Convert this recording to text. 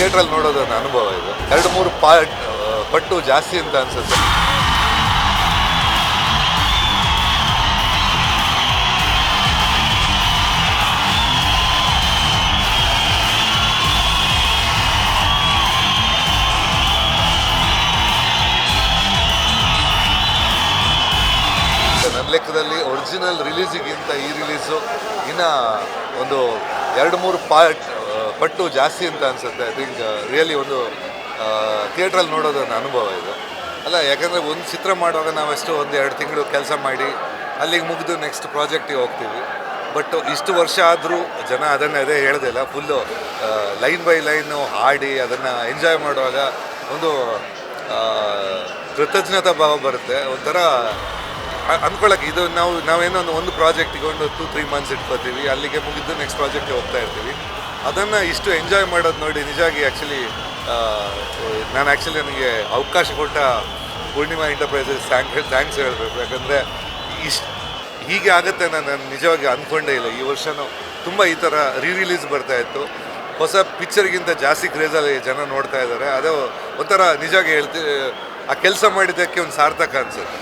ಥಿಯೇಟ್ರಲ್ಲಿ ನೋಡೋದನ್ನ ಅನುಭವ ಇದು. ಎರಡು ಮೂರು ಪಾರ್ಟ್ ಪಟ್ಟು ಜಾಸ್ತಿ ಅಂತ ಅನ್ಸುತ್ತೆ. ನನ್ನ ಲೆಕ್ಕದಲ್ಲಿ ಒರಿಜಿನಲ್ ರಿಲೀಸಿಗಿಂತ ಈ ರಿಲೀಸು ಇನ್ನು ಒಂದು ಎರಡು ಮೂರು ಪಾರ್ಟ್ ಪಟ್ಟು ಜಾಸ್ತಿ ಅಂತ ಅನ್ಸುತ್ತೆ. ಐ ಥಿಂಕ್ ರಿಯಲಿ ಒಂದು ಥಿಯೇಟ್ರಲ್ಲಿ ನೋಡೋದನ್ನ ಅನುಭವ ಇದು. ಅಲ್ಲ, ಯಾಕಂದರೆ ಒಂದು ಚಿತ್ರ ಮಾಡುವಾಗ ನಾವೆಷ್ಟು ಒಂದು ಎರಡು ತಿಂಗಳು ಕೆಲಸ ಮಾಡಿ ಅಲ್ಲಿಗೆ ಮುಗಿದು ನೆಕ್ಸ್ಟ್ ಪ್ರಾಜೆಕ್ಟಿಗೆ ಹೋಗ್ತೀವಿ. ಬಟ್ ಇಷ್ಟು ವರ್ಷ ಆದರೂ ಜನ ಅದನ್ನು ಅದೇ ಹೇಳ್ದಿಲ್ಲ ಫುಲ್ಲು ಲೈನ್ ಬೈ ಲೈನು ಹಾಡಿ ಅದನ್ನು ಎಂಜಾಯ್ ಮಾಡುವಾಗ ಒಂದು ಕೃತಜ್ಞತಾ ಭಾವ ಬರುತ್ತೆ. ಒಂಥರ ಅಂದ್ಕೊಳ್ಳೋಕೆ ಇದು ನಾವು, ನಾವೇನೋ ಒಂದು ಒಂದು ಪ್ರಾಜೆಕ್ಟ್ ಇಟ್ಕೊಂಡು ಟು ತ್ರೀ ಮಂತ್ಸ್ ಇಟ್ಕೋತೀವಿ. ಅಲ್ಲಿಗೆ ಮುಗಿದು ನೆಕ್ಸ್ಟ್ ಪ್ರಾಜೆಕ್ಟ್ಗೆ ಹೋಗ್ತಾ ಇರ್ತೀವಿ. ಅದನ್ನು ಇಷ್ಟು ಎಂಜಾಯ್ ಮಾಡೋದು ನೋಡಿ ನಿಜವಾಗಿ ಆ್ಯಕ್ಚುಲಿ ನಾನು ಆ್ಯಕ್ಚುಲಿ ನನಗೆ ಅವಕಾಶ ಕೊಟ್ಟ ಪೂರ್ಣಿಮಾ ಎಂಟರ್ಪ್ರೈಸಸ್ ಥ್ಯಾಂಕ್ ಥ್ಯಾಂಕ್ಸ್ ಹೇಳಬೇಕು. ಯಾಕಂದರೆ ಇಷ್ಟು, ಹೀಗೆ ಆಗುತ್ತೆ ನಾನು ನಿಜವಾಗಿ ಅಂದ್ಕೊಂಡೇ ಇಲ್ಲ. ಈ ವರ್ಷನೂ ತುಂಬ ಈ ಥರ ರೀ ರಿಲೀಸ್ ಬರ್ತಾ ಇತ್ತು. ಹೊಸ ಪಿಕ್ಚರ್ಗಿಂತ ಜಾಸ್ತಿ ಕ್ರೇಜಲ್ಲಿ ಜನ ನೋಡ್ತಾ ಇದ್ದಾರೆ. ಅದು ಒಂಥರ ನಿಜವಾಗಿ ಹೇಳ್ತೀವಿ ಆ ಕೆಲಸ ಮಾಡಿದ್ದಕ್ಕೆ ಒಂದು ಸಾರ್ಥಕ ಅನ್ಸುತ್ತೆ.